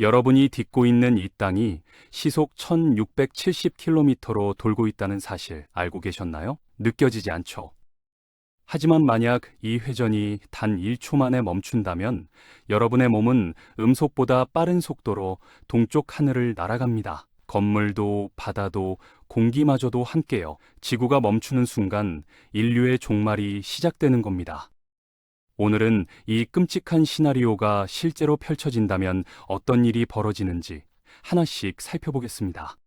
여러분이 딛고 있는 이 땅이 시속 1670km로 돌고 있다는 사실 알고 계셨나요? 느껴지지 않죠? 하지만 만약 이 회전이 단 1초 만에 멈춘다면 여러분의 몸은 음속보다 빠른 속도로 동쪽 하늘을 날아갑니다. 건물도 바다도 공기마저도 함께요. 지구가 멈추는 순간 인류의 종말이 시작되는 겁니다. 오늘은 이 끔찍한 시나리오가 실제로 펼쳐진다면 어떤 일이 벌어지는지 하나씩 살펴보겠습니다.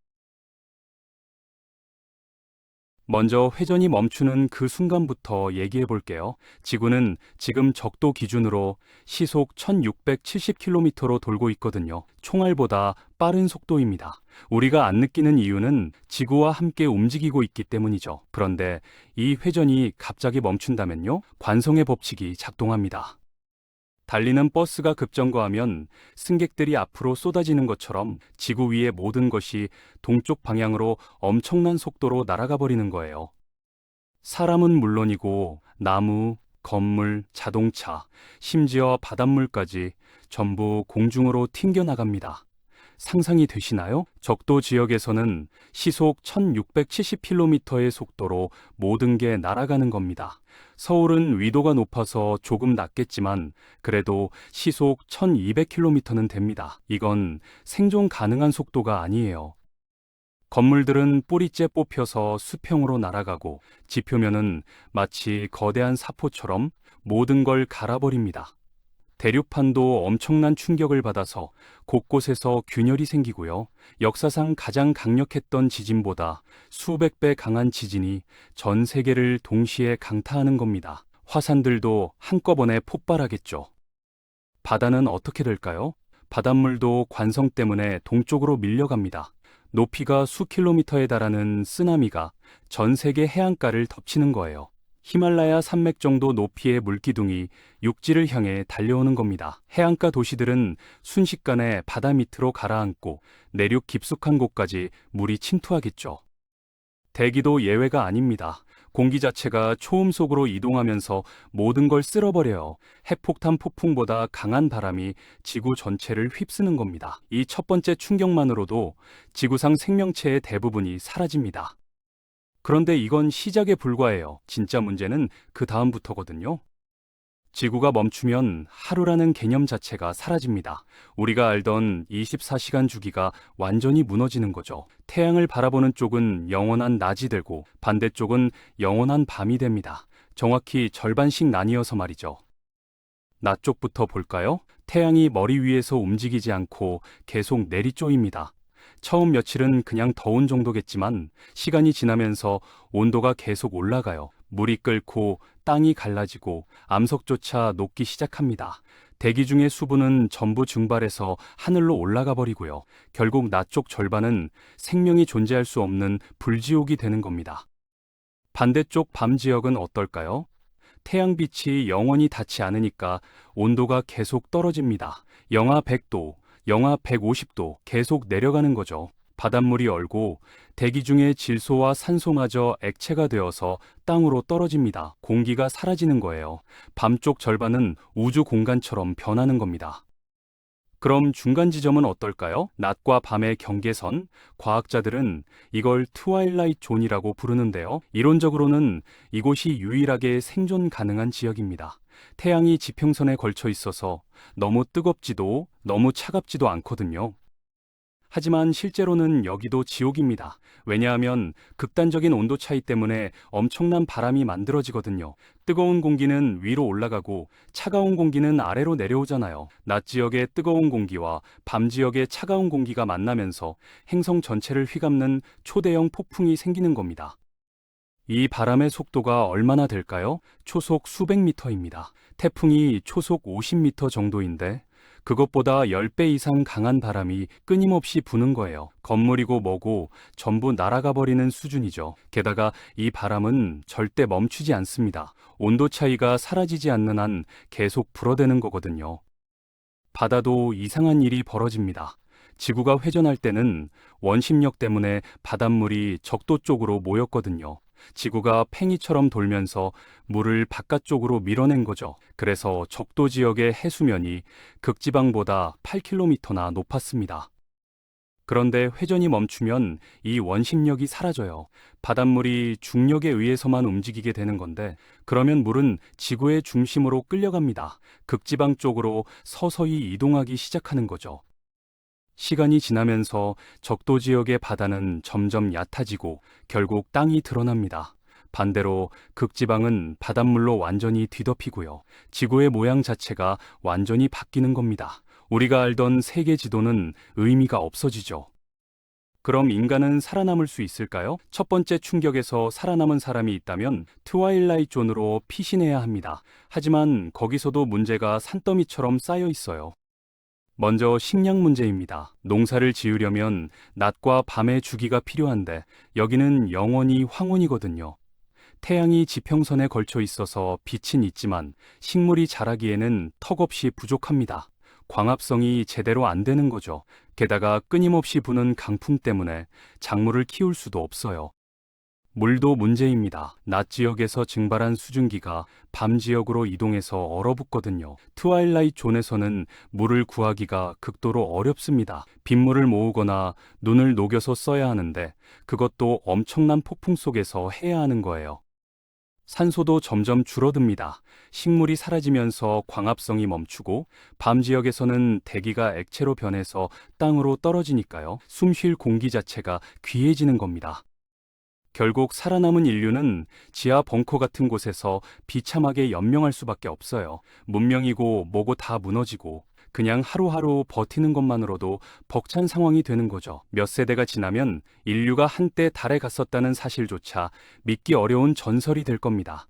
먼저 회전이 멈추는 그 순간부터 얘기해 볼게요. 지구는 지금 적도 기준으로 시속 1670km로 돌고 있거든요. 총알보다 빠른 속도입니다. 우리가 안 느끼는 이유는 지구와 함께 움직이고 있기 때문이죠. 그런데 이 회전이 갑자기 멈춘다면요? 관성의 법칙이 작동합니다. 달리는 버스가 급정거하면 승객들이 앞으로 쏟아지는 것처럼 지구 위의 모든 것이 동쪽 방향으로 엄청난 속도로 날아가 버리는 거예요. 사람은 물론이고 나무, 건물, 자동차, 심지어 바닷물까지 전부 공중으로 튕겨나갑니다. 상상이 되시나요? 적도 지역에서는 시속 1670km의 속도로 모든 게 날아가는 겁니다. 서울은 위도가 높아서 조금 낮겠지만 그래도 시속 1200km는 됩니다. 이건 생존 가능한 속도가 아니에요. 건물들은 뿌리째 뽑혀서 수평으로 날아가고 지표면은 마치 거대한 사포처럼 모든 걸 갈아버립니다. 대륙판도 엄청난 충격을 받아서 곳곳에서 균열이 생기고요. 역사상 가장 강력했던 지진보다 수백 배 강한 지진이 전 세계를 동시에 강타하는 겁니다. 화산들도 한꺼번에 폭발하겠죠. 바다는 어떻게 될까요? 바닷물도 관성 때문에 동쪽으로 밀려갑니다. 높이가 수 킬로미터에 달하는 쓰나미가 전 세계 해안가를 덮치는 거예요. 히말라야 산맥 정도 높이의 물기둥이 육지를 향해 달려오는 겁니다. 해안가 도시들은 순식간에 바다 밑으로 가라앉고 내륙 깊숙한 곳까지 물이 침투하겠죠. 대기도 예외가 아닙니다. 공기 자체가 초음속으로 이동하면서 모든 걸 쓸어버려요. 핵폭탄 폭풍보다 강한 바람이 지구 전체를 휩쓰는 겁니다. 이 첫 번째 충격만으로도 지구상 생명체의 대부분이 사라집니다. 그런데 이건 시작에 불과해요. 진짜 문제는 그 다음부터거든요. 지구가 멈추면 하루라는 개념 자체가 사라집니다. 우리가 알던 24시간 주기가 완전히 무너지는 거죠. 태양을 바라보는 쪽은 영원한 낮이 되고 반대쪽은 영원한 밤이 됩니다. 정확히 절반씩 나뉘어서 말이죠. 낮 쪽부터 볼까요? 태양이 머리 위에서 움직이지 않고 계속 내리쪼입니다. 처음 며칠은 그냥 더운 정도겠지만 시간이 지나면서 온도가 계속 올라가요. 물이 끓고 땅이 갈라지고 암석조차 녹기 시작합니다. 대기 중의 수분은 전부 증발해서 하늘로 올라가 버리고요. 결국 낮쪽 절반은 생명이 존재할 수 없는 불지옥이 되는 겁니다. 반대쪽 밤 지역은 어떨까요? 태양빛이 영원히 닿지 않으니까 온도가 계속 떨어집니다. 영하 100도, 영하 150도 계속 내려가는 거죠. 바닷물이 얼고 대기 중의 질소와 산소마저 액체가 되어서 땅으로 떨어집니다. 공기가 사라지는 거예요. 밤쪽 절반은 우주 공간처럼 변하는 겁니다. 그럼 중간 지점은 어떨까요? 낮과 밤의 경계선. 과학자들은 이걸 트와일라이트 존이라고 부르는데요. 이론적으로는 이곳이 유일하게 생존 가능한 지역입니다. 태양이 지평선에 걸쳐 있어서 너무 뜨겁지도 너무 차갑지도 않거든요. 하지만 실제로는 여기도 지옥입니다. 왜냐하면 극단적인 온도 차이 때문에 엄청난 바람이 만들어지거든요. 뜨거운 공기는 위로 올라가고 차가운 공기는 아래로 내려오잖아요. 낮 지역의 뜨거운 공기와 밤 지역의 차가운 공기가 만나면서 행성 전체를 휘감는 초대형 폭풍이 생기는 겁니다. 이 바람의 속도가 얼마나 될까요? 초속 수백 미터입니다. 태풍이 초속 50미터 정도인데 그것보다 10배 이상 강한 바람이 끊임없이 부는 거예요. 건물이고 뭐고 전부 날아가 버리는 수준이죠. 게다가 이 바람은 절대 멈추지 않습니다. 온도 차이가 사라지지 않는 한 계속 불어대는 거거든요. 바다도 이상한 일이 벌어집니다. 지구가 회전할 때는 원심력 때문에 바닷물이 적도 쪽으로 모였거든요. 지구가 팽이처럼 돌면서 물을 바깥쪽으로 밀어낸 거죠. 그래서 적도 지역의 해수면이 극지방보다 8km나 높았습니다. 그런데 회전이 멈추면 이 원심력이 사라져요. 바닷물이 중력에 의해서만 움직이게 되는 건데, 그러면 물은 지구의 중심으로 끌려갑니다. 극지방 쪽으로 서서히 이동하기 시작하는 거죠. 시간이 지나면서 적도 지역의 바다는 점점 얕아지고 결국 땅이 드러납니다. 반대로 극지방은 바닷물로 완전히 뒤덮이고요. 지구의 모양 자체가 완전히 바뀌는 겁니다. 우리가 알던 세계 지도는 의미가 없어지죠. 그럼 인간은 살아남을 수 있을까요? 첫 번째 충격에서 살아남은 사람이 있다면 트와일라이트 존으로 피신해야 합니다. 하지만 거기서도 문제가 산더미처럼 쌓여 있어요. 먼저 식량 문제입니다. 농사를 지으려면 낮과 밤의 주기가 필요한데 여기는 영원히 황혼이거든요. 태양이 지평선에 걸쳐 있어서 빛은 있지만 식물이 자라기에는 턱없이 부족합니다. 광합성이 제대로 안 되는 거죠. 게다가 끊임없이 부는 강풍 때문에 작물을 키울 수도 없어요. 물도 문제입니다. 낮 지역에서 증발한 수증기가 밤 지역으로 이동해서 얼어붙거든요. 트와일라이트 존에서는 물을 구하기가 극도로 어렵습니다. 빗물을 모으거나 눈을 녹여서 써야 하는데 그것도 엄청난 폭풍 속에서 해야 하는 거예요. 산소도 점점 줄어듭니다. 식물이 사라지면서 광합성이 멈추고 밤 지역에서는 대기가 액체로 변해서 땅으로 떨어지니까요. 숨 쉴 공기 자체가 귀해지는 겁니다. 결국 살아남은 인류는 지하 벙커 같은 곳에서 비참하게 연명할 수밖에 없어요. 문명이고 뭐고 다 무너지고 그냥 하루하루 버티는 것만으로도 벅찬 상황이 되는 거죠. 몇 세대가 지나면 인류가 한때 달에 갔었다는 사실조차 믿기 어려운 전설이 될 겁니다.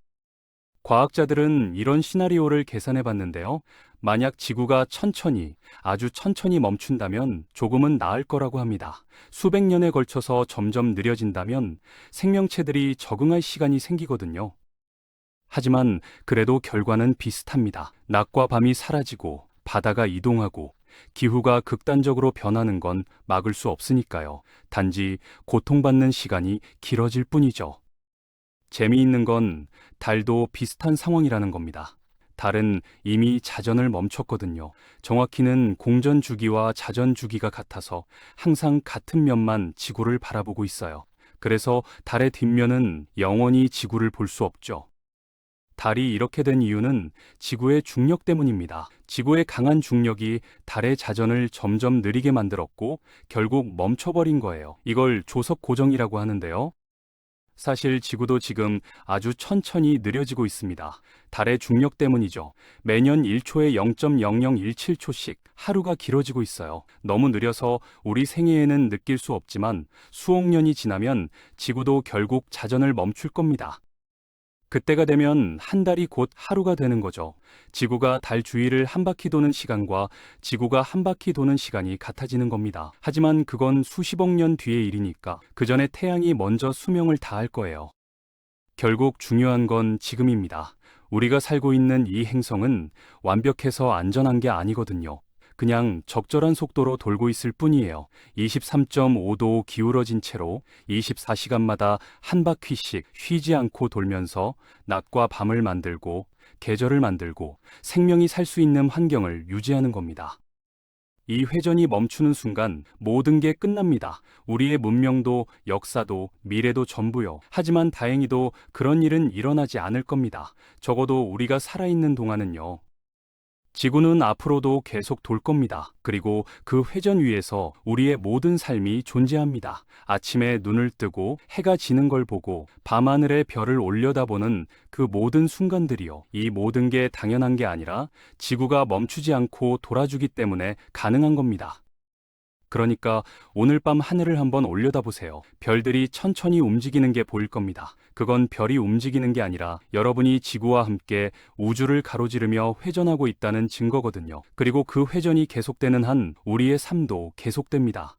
과학자들은 이런 시나리오를 계산해 봤는데요. 만약 지구가 천천히, 아주 천천히 멈춘다면 조금은 나을 거라고 합니다. 수백 년에 걸쳐서 점점 느려진다면 생명체들이 적응할 시간이 생기거든요. 하지만 그래도 결과는 비슷합니다. 낮과 밤이 사라지고 바다가 이동하고 기후가 극단적으로 변하는 건 막을 수 없으니까요. 단지 고통받는 시간이 길어질 뿐이죠. 재미있는 건 달도 비슷한 상황이라는 겁니다. 달은 이미 자전을 멈췄거든요. 정확히는 공전 주기와 자전 주기가 같아서 항상 같은 면만 지구를 바라보고 있어요. 그래서 달의 뒷면은 영원히 지구를 볼 수 없죠. 달이 이렇게 된 이유는 지구의 중력 때문입니다. 지구의 강한 중력이 달의 자전을 점점 느리게 만들었고 결국 멈춰버린 거예요. 이걸 조석 고정이라고 하는데요. 사실 지구도 지금 아주 천천히 느려지고 있습니다. 달의 중력 때문이죠. 매년 1초에 0.0017초씩 하루가 길어지고 있어요. 너무 느려서 우리 생애에는 느낄 수 없지만 수억 년이 지나면 지구도 결국 자전을 멈출 겁니다. 그때가 되면 한 달이 곧 하루가 되는 거죠. 지구가 달 주위를 한 바퀴 도는 시간과 지구가 한 바퀴 도는 시간이 같아지는 겁니다. 하지만 그건 수십억 년 뒤의 일이니까 그 전에 태양이 먼저 수명을 다할 거예요. 결국 중요한 건 지금입니다. 우리가 살고 있는 이 행성은 완벽해서 안전한 게 아니거든요. 그냥 적절한 속도로 돌고 있을 뿐이에요. 23.5도 기울어진 채로 24시간마다 한 바퀴씩 쉬지 않고 돌면서 낮과 밤을 만들고 계절을 만들고 생명이 살 수 있는 환경을 유지하는 겁니다. 이 회전이 멈추는 순간 모든 게 끝납니다. 우리의 문명도 역사도 미래도 전부요. 하지만 다행히도 그런 일은 일어나지 않을 겁니다. 적어도 우리가 살아있는 동안은요. 지구는 앞으로도 계속 돌 겁니다. 그리고 그 회전 위에서 우리의 모든 삶이 존재합니다. 아침에 눈을 뜨고 해가 지는 걸 보고 밤하늘에 별을 올려다보는 그 모든 순간들이요. 이 모든 게 당연한 게 아니라 지구가 멈추지 않고 돌아주기 때문에 가능한 겁니다. 그러니까 오늘 밤 하늘을 한번 올려다보세요. 별들이 천천히 움직이는 게 보일 겁니다. 그건 별이 움직이는 게 아니라 여러분이 지구와 함께 우주를 가로지르며 회전하고 있다는 증거거든요. 그리고 그 회전이 계속되는 한 우리의 삶도 계속됩니다.